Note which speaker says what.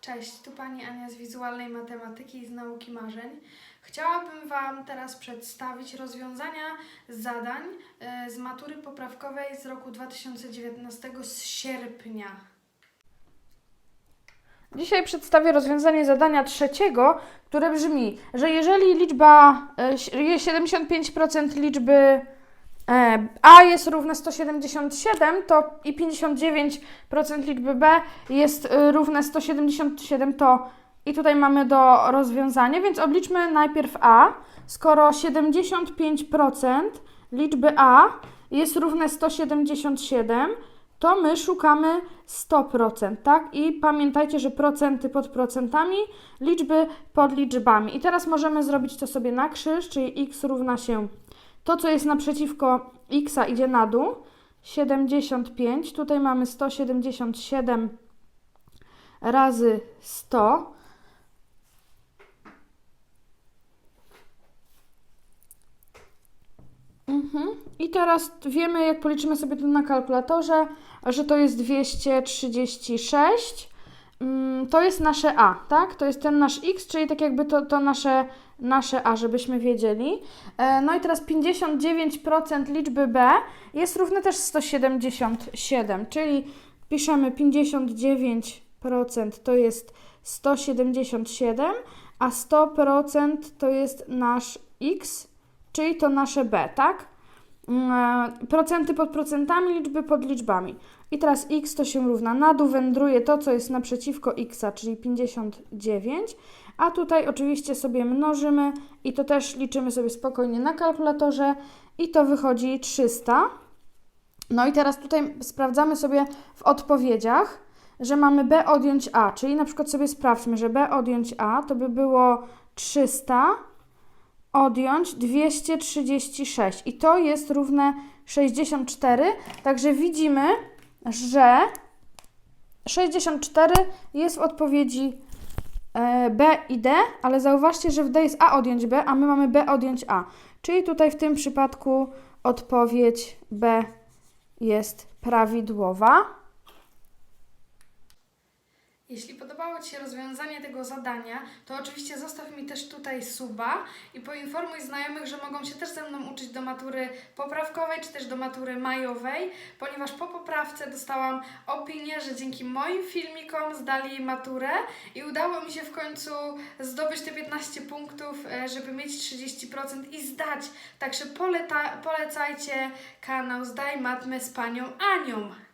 Speaker 1: Cześć, tu Pani Ania z Wizualnej Matematyki i z Nauki Marzeń. Chciałabym Wam teraz przedstawić rozwiązania zadań e, z matury poprawkowej z roku 2019 z sierpnia.
Speaker 2: Dzisiaj przedstawię rozwiązanie zadania trzeciego, które brzmi, że jeżeli liczba e, si- 75% liczby e, A jest równe 177, to i 59% liczby B jest e, równe 177, to i tutaj mamy do rozwiązania, więc obliczmy najpierw A. Skoro 75% liczby A jest równe 177, to my szukamy 100%, tak? I pamiętajcie, że procenty pod procentami, liczby pod liczbami. I teraz możemy zrobić to sobie na krzyż, czyli x równa się to, co jest naprzeciwko x idzie na dół, 75, tutaj mamy 177 razy 100. Mhm. I teraz wiemy, jak policzymy sobie to na kalkulatorze, że to jest 236. Mm, To jest nasze A, tak? To jest ten nasz X, czyli tak jakby to, to nasze, nasze A, żebyśmy wiedzieli. E, No i teraz 59% liczby B jest równe też 177, czyli piszemy 59% to jest 177, a 100% to jest nasz X, czyli to nasze B, tak? Mm, Procenty pod procentami, liczby pod liczbami. I teraz x to się równa na dół wędruje to, co jest naprzeciwko x, czyli 59, a tutaj oczywiście sobie mnożymy i to też liczymy sobie spokojnie na kalkulatorze i to wychodzi 300. No i teraz tutaj sprawdzamy sobie w odpowiedziach, że mamy b odjąć a, czyli na przykład sobie sprawdźmy, że b odjąć a to by było 300 odjąć 236 i to jest równe 64, także widzimy, że 64 jest w odpowiedzi e, B i D, ale zauważcie, że w D jest A odjąć B, a my mamy B odjąć A. Czyli tutaj w tym przypadku odpowiedź B jest prawidłowa.
Speaker 1: Jeśli podobało Ci się rozwiązanie tego zadania, to oczywiście zostaw mi też tutaj suba i poinformuj znajomych, że mogą się też ze mną uczyć do matury poprawkowej czy też do matury majowej, ponieważ po poprawce dostałam opinię, że dzięki moim filmikom zdali maturę i udało mi się w końcu zdobyć te 15 punktów, e, żeby mieć 30% i zdać. Także polecajcie kanał Zdaj Matmę z Panią Anią.